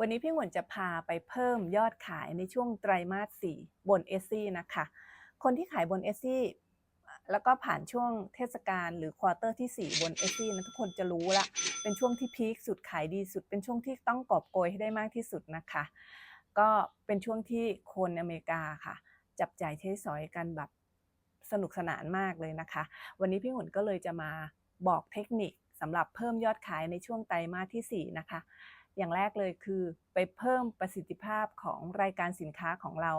วันนี้พี่หวนจะพาไปเพิ่มยอดขายในช่วงไตรมาส4บน s อซี่นะคะ คนที่ขายบน s อซี่แล้วก็ผ่านช่วงเทศกาลหรือควอเตอร์ที่ 4 บน s อซี่นะทุกคนจะรู้ละ เป็นช่วงที่พีคสุดขายดีสุด เป็นช่วงที่ต้องกอบโกยให้ได้มากที่สุดนะคะ ก็เป็นช่วงที่คนอเมริกาค่ะ จับจ่ายใช้สอยกันแบบสนุกสนานมากเลยนะคะ วันนี้พี่หวนก็เลยจะมาบอกเทคนิคสำหรับเพิ่มยอดขายในช่วงไตรมาสที่ 4 นะคะ อย่างแรกเลยคือไปเพิ่มประสิทธิภาพของรายการสินค้าของเรา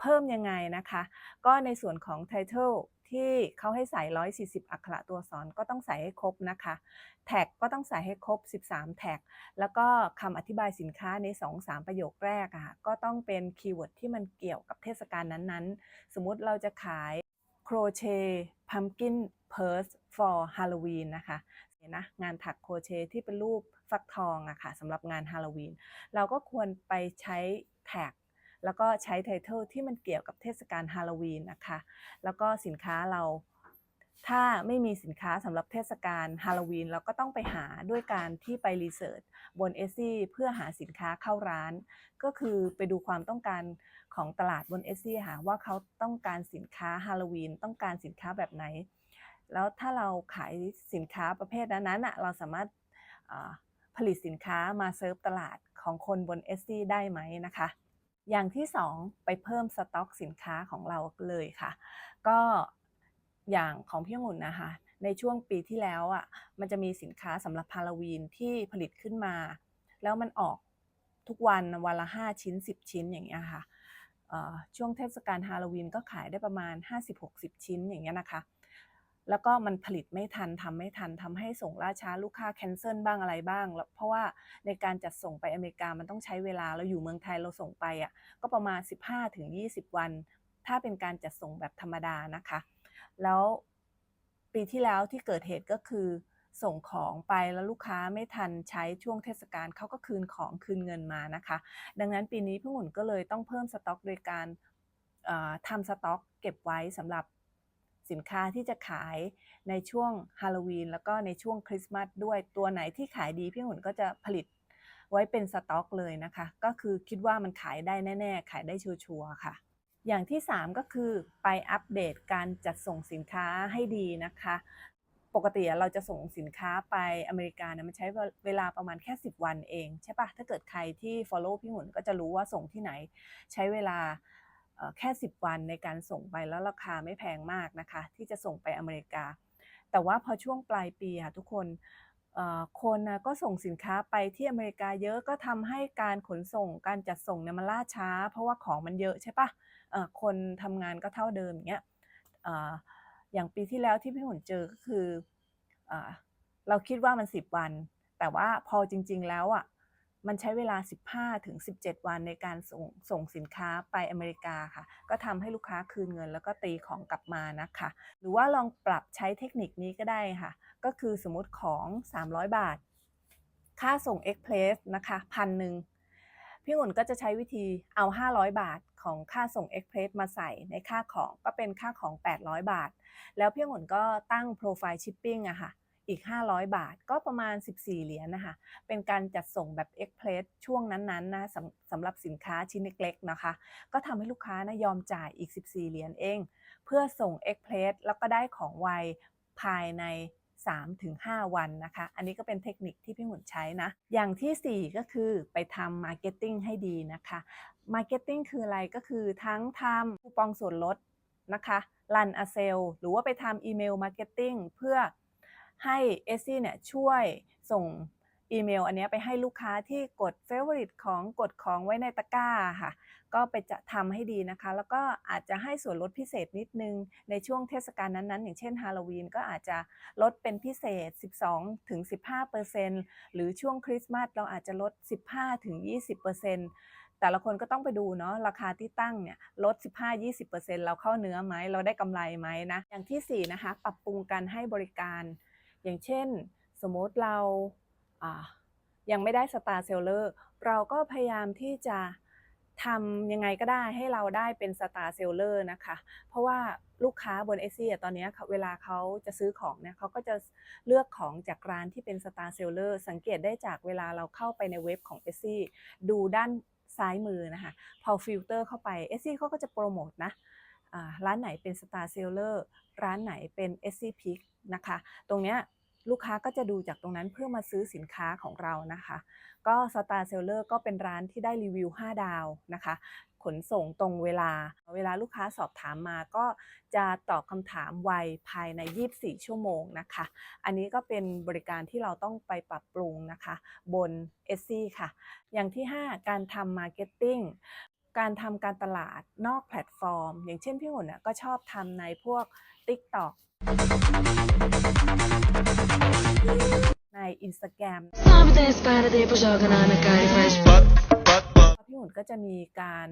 เพิ่มยังไงนะคะ ก็ในส่วนของ Title ที่เขาให้ใส่ 140 อักขระตัวอักษรก็ต้องใส่ให้ครบนะคะ แท็กก็ต้องใส่ให้ครบ 13 แท็ก แล้วก็คำอธิบายสินค้าใน 2-3 ประโยคแรกอะค่ะ ก็ต้องเป็นคีย์เวิร์ดที่มันเกี่ยวกับเทศกาลนั้นๆ สมมุติเราจะขาย crochet pumpkin purse for Halloween นะคะ นะงานถักโคเชที่เป็นรูปฟักทองอะค่ะสำหรับงานฮาโลวีน เราก็ควรไปใช้แท็กแล้วก็ใช้ไทเทลที่มันเกี่ยวกับเทศกาลฮาโลวีนนะคะ แล้วก็สินค้าเราถ้าไม่มีสินค้าสำหรับเทศกาลฮาโลวีนเราก็ต้องไปหาด้วยการที่ไปรีเสิร์ชบนเอซี่เพื่อหาสินค้าเข้าร้าน ก็คือไปดูความต้องการของตลาดบนเอซี่ค่ะว่าเขาต้องการสินค้าฮาโลวีนต้องการสินค้าแบบไหน แล้วถ้าเราขายสินค้าประเภทนั้นๆเราสามารถผลิตสินค้ามาเซิร์ฟตลาดของคนบน s อได้ไหมนะคะ อย่างที่ 2 ไปเพิ่มสต็อกสินค้าของเราเลยค่ะ ก็อย่างของพี่องุ่นนะคะในช่วงปีที่แล้วอะมันจะมีสินค้าสำหรับฮาโลวีนที่ผลิตขึ้นมา แล้วมันออกทุกวันวันละ 5 ชิ้น 10 ชิ้นอย่างเงี้ยค่ะช่วงเทศกาลฮาโลวีนก็ขายได้ประมาณ 50-60 ชิ้นอย่างเงี้ยนะคะ แล้วก็มันผลิตไม่ทันทำไม่ทันทำให้ส่งล่าช้าลูกค้าแคนเซิลบ้างอะไรบ้าง เพราะว่าในการจัดส่งไปอเมริกามันต้องใช้เวลาเราอยู่เมืองไทยเราส่งไปอะก็ประมาณ 15-20 วัน ถ้าเป็นการจัดส่งแบบธรรมดานะคะ แล้วปีที่แล้วที่เกิดเหตุก็คือส่งของไปแล้วลูกค้าไม่ทันใช้ช่วงเทศกาลเขาก็คืนของคืนเงินมานะคะ ดังนั้นปีนี้พี่หมุนก็เลยต้องเพิ่มสต็อกโดยการทำสต็อก เก็บไว้สำหรับ สินค้าที่จะขายในช่วงฮาโลวีนแล้วก็ในช่วงคริสต์มาสด้วยตัวไหนที่ขายดีพี่หุ่นก็จะผลิตไว้เป็นสต็อกเลยนะคะ ก็คือคิดว่ามันขายได้แน่ ๆ ขายได้ชัวร์ๆค่ะ อย่างที่ 3 ก็คือไปอัปเดตการจัดส่งสินค้าให้ดีนะคะ ปกติเราจะส่งสินค้าไปอเมริกาเนี่ยมันใช้เวลาประมาณแค่ 10 วันเอง ใช่ปะถ้าเกิดใครที่ follow พี่หุ่นก็จะรู้ว่าส่งที่ไหนใช้เวลา แค่ 10 วันในการส่งไปแล้วราคาไม่แพงมากนะคะ ที่จะส่งไปอเมริกา แต่ว่าพอช่วงปลายปีค่ะทุกคนคนก็ส่งสินค้าไปที่อเมริกาเยอะก็ทำให้การขนส่งการจัดส่งเนี่ยมันล่าช้า เพราะว่าของมันเยอะใช่ปะะคนทำงานก็เท่าเดิมอย่างเงี้ยอย่างปีที่แล้วที่พี่หุ่นเจอก็คืออเราคิดว่ามัน 10 วัน แต่ว่าพอจริง ๆ แล้วอะ มันใช้เวลา 15ถึง17 วันในการส่งส่งสินค้าไปอเมริกาค่ะ ก็ทำให้ลูกค้าคืนเงิน แล้วก็ตีของกลับมานะคะ หรือว่าลองปรับใช้เทคนิคนี้ก็ได้ค่ะ ก็คือสมมติของ 300 บาท ค่าส่ง Express นะคะพันหนึ่งพี่หุ่นก็จะใช้วิธีเอา 500 บาทของค่าส่ง Express มาใส่ในค่าของก็เป็นค่าของ 800 บาท แล้วพี่หุ่นก็ตั้ง Profile Shipping อะค่ะ อีก 500 บาทก็ประมาณ 14 เหรียญนะคะ เป็นการจัดส่งแบบเอ็กเพรสช่วงนั้นๆนะสำสำหรับสินค้าชิ้นเล็กๆนะคะ ก็ทำให้ลูกค้านะยอมจ่ายอีก 14 เหรียญเอง เพื่อส่งเอ็กเพรสแล้วก็ได้ของไวภายใน 3-5 วันนะคะ อันนี้ก็เป็นเทคนิคที่พี่หมุนใช้นะ อย่างที่ 4 ก็คือไปทำมาร์เก็ตติ้งให้ดีนะคะมาร์เก็ตติ้งคืออะไรก็คือทั้งทำคูปองส่วนลดนะคะรันอะเซลหรือว่าไปทำอีเมลมาร์เก็ตติ้งเพื่อ ให้เอซี่เนี่ยช่วยส่งอีเมลอันนี้ไปให้ลูกค้าที่กดเฟเวอริตของกดของไว้ในตะกร้าค่ะ ก็ไปจะทำให้ดีนะคะ แล้วก็อาจจะให้ส่วนลดพิเศษนิดนึง ในช่วงเทศกาลนั้นๆ อย่างเช่นฮาโลวีนก็อาจจะลดเป็นพิเศษ 12ถึง15%หรือช่วงคริสต์มาสเราอาจจะลด 15ถึง20%แต่ละคนก็ต้องไปดูเนาะราคาที่ตั้งเนี่ยลด 15-20%เราเข้าเนื้อไหมเราได้กำไรไหมนะอย่างที่ 4 นะคะ ปรับปรุงการให้บริการ อย่างเช่น สมมติเรายังไม่ได้สตาร์เซลเลอร์เราก็พยายามที่จะทำยังไงก็ได้ให้เราได้เป็น Star Seller นะคะ เพราะว่าลูกค้าบน Etsy อะตอนนี้เวลาเขาจะซื้อของเนี่ยเขาก็จะเลือกของจากร้านที่เป็น Star Seller สังเกตได้จากเวลาเราเข้าไปในเว็บของ Etsy ดูด้านซ้ายมือนะคะ พอฟิลเตอร์เข้าไป Etsy เขาก็จะโปรโมทนะ ร้านไหนเป็น Star Seller ร้านไหนเป็น Etsy Pick นะคะ ตรงเนี้ยลูกค้าก็จะดูจากตรงนั้นเพื่อมาซื้อสินค้าของเรานะคะ ก็ Star Seller ก็เป็นร้านที่ได้รีวิว 5 ดาวนะคะ ขนส่งตรงเวลา เวลาลูกค้าสอบถามมาก็จะตอบคำถามไวภายใน 24 ชั่วโมงนะคะ อันนี้ก็เป็นบริการที่เราต้องไปปรับปรุงนะคะ บน Etsy ค่ะ อย่างที่ 5 การทำมาร์เการทำการตลาดนอกแพลตฟอร์ม อย่างเช่นพี่หุ่นน่ะก็ชอบทำในพวก TikTok ใน Instagram พี่หุ่นก็จะมีการ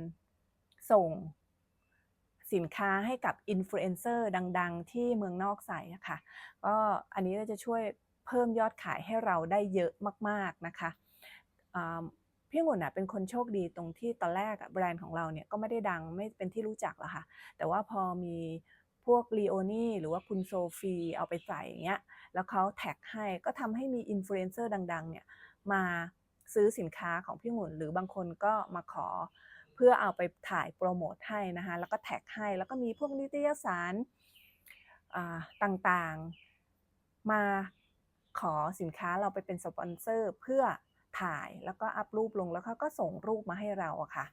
ส่งสินค้าให้กับอินฟลูเอนเซอร์ดัง ๆ ที่เมืองนอกใส่อะค่ะก็อันนี้ก็จะช่วยเพิ่มยอดขายให้เราได้เยอะมาก ๆ นะคะ พี่หุ่นน่ะเป็นคนโชคดีตรงที่ตอนแรกอะแบรนด์ของเราเนี่ยก็ไม่ได้ดังไม่เป็นที่รู้จักหรอกค่ะ แต่ว่าพอมีพวกลีโอนี่หรือว่าคุณโซฟีเอาไปใส่อย่างเงี้ยแล้วเขาแท็กให้ก็ทำให้มีอินฟลูเอนเซอร์ดังๆเนี่ยมาซื้อสินค้าของพี่หมุนหรือบางคนก็มาขอเพื่อเอาไปถ่ายโปรโมทให้นะคะแล้วก็แท็กให้แล้วก็มีพวกนิตยสารอ่าต่างๆมาขอสินค้าเราไปเป็นสปอนเซอร์ เพื่อ ถ่ายแล้วก็อัพรูปลงแล้วเขาก็ส่งรูปมาให้เราอะค่ะ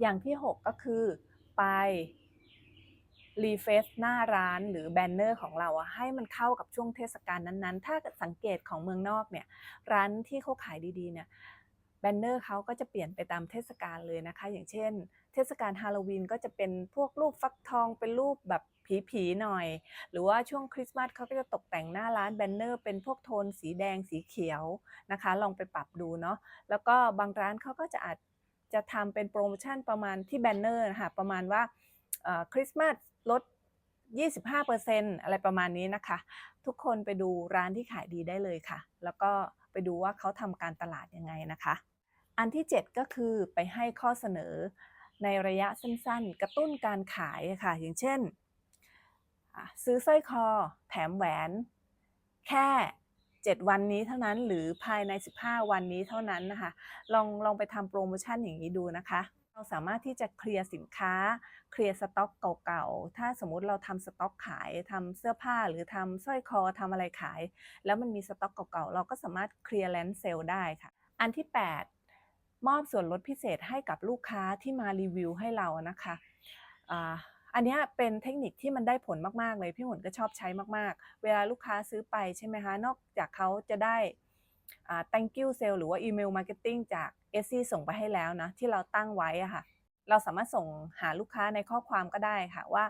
อย่างที่ 6 ก็คือไปรีเฟซหน้าร้านหรือแบนเนอร์ของเราอะให้มันเข้ากับช่วงเทศกาลนั้นๆ ถ้าสังเกตของเมืองนอกเนี่ยร้านที่เขาขายดีๆเนี่ย แบนเนอร์เขาก็จะเปลี่ยนไปตามเทศกาลเลยนะคะ อย่างเช่น เทศกาลฮาโลวีนก็จะเป็นพวกรูปฟักทองเป็นรูปแบบผีๆหน่อย หรือว่าช่วงคริสต์มาสเขาก็จะตกแต่งหน้าร้านแบนเนอร์เป็นพวกโทนสีแดงสีเขียวนะคะ ลองไปปรับดูเนาะแล้วก็บางร้านเขาก็จะอาจจะทำเป็นโปรโมชั่นประมาณที่แบนเนอร์นะคะประมาณว่าคริสต์มาสลด 25%อะไรประมาณนี้นะคะ ทุกคนไปดูร้านที่ขายดีได้เลยค่ะ แล้วก็ ดูว่าเขาทำการตลาดยังไงนะคะ อันที่ 7 ก็คือไปให้ข้อเสนอในระยะสั้นๆ กระตุ้นการขายค่ะ อย่างเช่น ซื้อสร้อยคอ แถมแหวน แค่ 7 วันนี้เท่านั้นหรือภายใน 15 วันนี้เท่านั้นนะคะ ลองลองไปทำโปรโมชั่นอย่างนี้ดูนะคะ เราสามารถที่จะเคลียร์สินค้า เคลียร์สต็อกเก่าๆ ถ้าสมมุติเราทำสต็อกขายทำเสื้อผ้าหรือทำสร้อยคอทำอะไรขาย แล้วมันมีสต็อกเก่าๆ เราก็สามารถเคลียร์แลนด์เซลได้ค่ะ อันที่ 8 มอบส่วนลดพิเศษให้กับลูกค้าที่มารีวิวให้เรานะคะอันนี้เป็นเทคนิคที่มันได้ผลมากๆเลย พี่หมุนก็ชอบใช้มากๆ เวลาลูกค้าซื้อไปใช่ไหมคะ นอกจากเขาจะได้ thank you sale หรือว่าอีเมลมาร์เก็ตติ้งจาก s อส่งไปให้แล้วนะที่เราตั้งไว้อะค่ะ เราสามารถส่งหาลูกค้าในข้อความก็ได้ค่ะว่า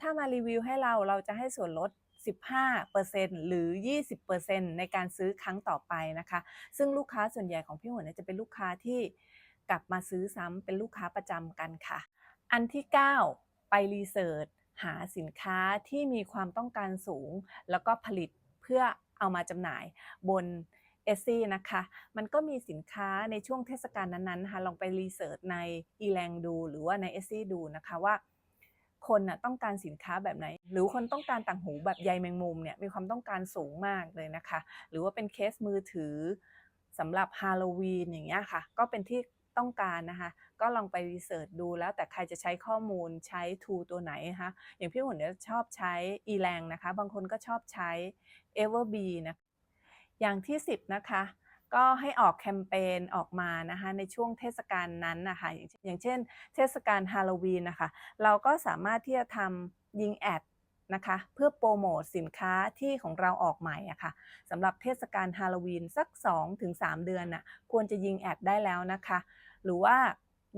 ถ้ามารีวิวให้เราเราจะให้ส่วนลด 15%หรือ 20%ในการซื้อครั้งต่อไปนะคะ ซึ่งลูกค้าส่วนใหญ่ของพี่หัวเนี่ยจะเป็นลูกค้าที่กลับมาซื้อซ้ำเป็นลูกค้าประจำกันค่ะ อันที่ 9 ไปรีเสิร์ชหาสินค้าที่มีความต้องการสูง แล้วก็ผลิตเพื่อเอามาจำหน่ายบน เอซี่นะคะ มันก็มีสินค้าในช่วงเทศกาลนั้นๆนะคะลองไปรีเสิร์ชใน e l a n ดู หรือว่าในเอซี่ดูนะคะว่า คนน่ะต้องการสินค้าแบบไหน หรือคนต้องการต่างหูแบบใยแมงมุมเนี่ยมีความต้องการสูงมากเลยนะคะ หรือว่าเป็นเคสมือถือสำหรับฮาโลวีนอย่างเงี้ยค่ะ ก็เป็นที่ต้องการนะคะ ก็ลองไปรีเสิร์ชดูแล้วแต่ใครจะใช้ข้อมูลใช้ tool ตัวไหนนะคะอย่างพี่หุ่นเนี่ยชอบใช้ e l a n นะคะ บางคนก็ชอบใช้ Everbee นะ อย่างที่ 10 นะคะ ก็ให้ออกแคมเปญออกมานะคะในช่วงเทศกาลนั้นนะคะอย่างเช่น เทศกาลฮาโลวีนนะคะ เราก็สามารถที่จะทำยิงแอดนะคะเพื่อโปรโมทสินค้าที่ของเราออกใหม่อะค่ะสำหรับเทศกาลฮาโลวีนสัก 2-3 เดือนน่ะควรจะยิงแอดได้แล้วนะคะ หรือว่า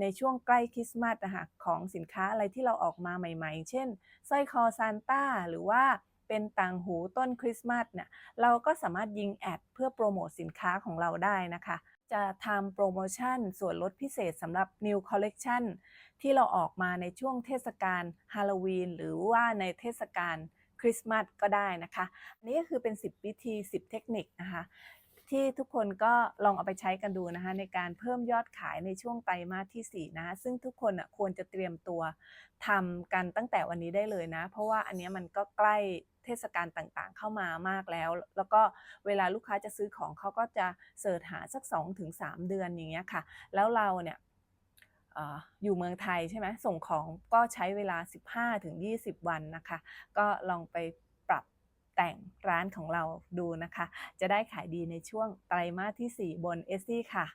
ในช่วงใกล้คริสต์มาสนะคะของสินค้าอะไรที่เราออกมาใหม่ๆ เช่นสร้อยคอซานต้าหรือว่า เป็นต่างหูต้นคริสต์มาสเนี่ยเราก็สามารถยิงแอดเพื่อโปรโมทสินค้าของเราได้นะคะ จะทำโปรโมชั่นส่วนลดพิเศษสำหรับ New Collection ที่เราออกมาในช่วงเทศกาลฮาโลวีนหรือว่าในเทศกาลคริสต์มาสก็ได้นะคะ อันนี้ก็คือเป็น 10 วิธี 10 เทคนิคนะคะ ที่ทุกคนก็ลองเอาไปใช้กันดูนะคะ ในการเพิ่มยอดขายในช่วงไตรมาสที่ 4นะคะซึ่งทุกคนควรจะเตรียมตัวทำกันตั้งแต่วันนี้ได้เลยนะ เพราะว่าอันนี้มันก็ใกล้เทศกาลต่างๆ เข้ามามากแล้ว แล้วก็เวลาลูกค้าจะซื้อของเขาก็จะเสิร์ชหาสัก 2-3 เดือนอย่างเงี้ยค่ะ แล้วเราเนี่ยออยู่เมืองไทยใช่ไหมส่งของก็ใช้เวลา 15-20 วันนะคะ ก็ลองไป แต่งร้านของเราดูนะคะ จะได้ขายดีในช่วงไตรมาสที่ 4 บน s อค่ะ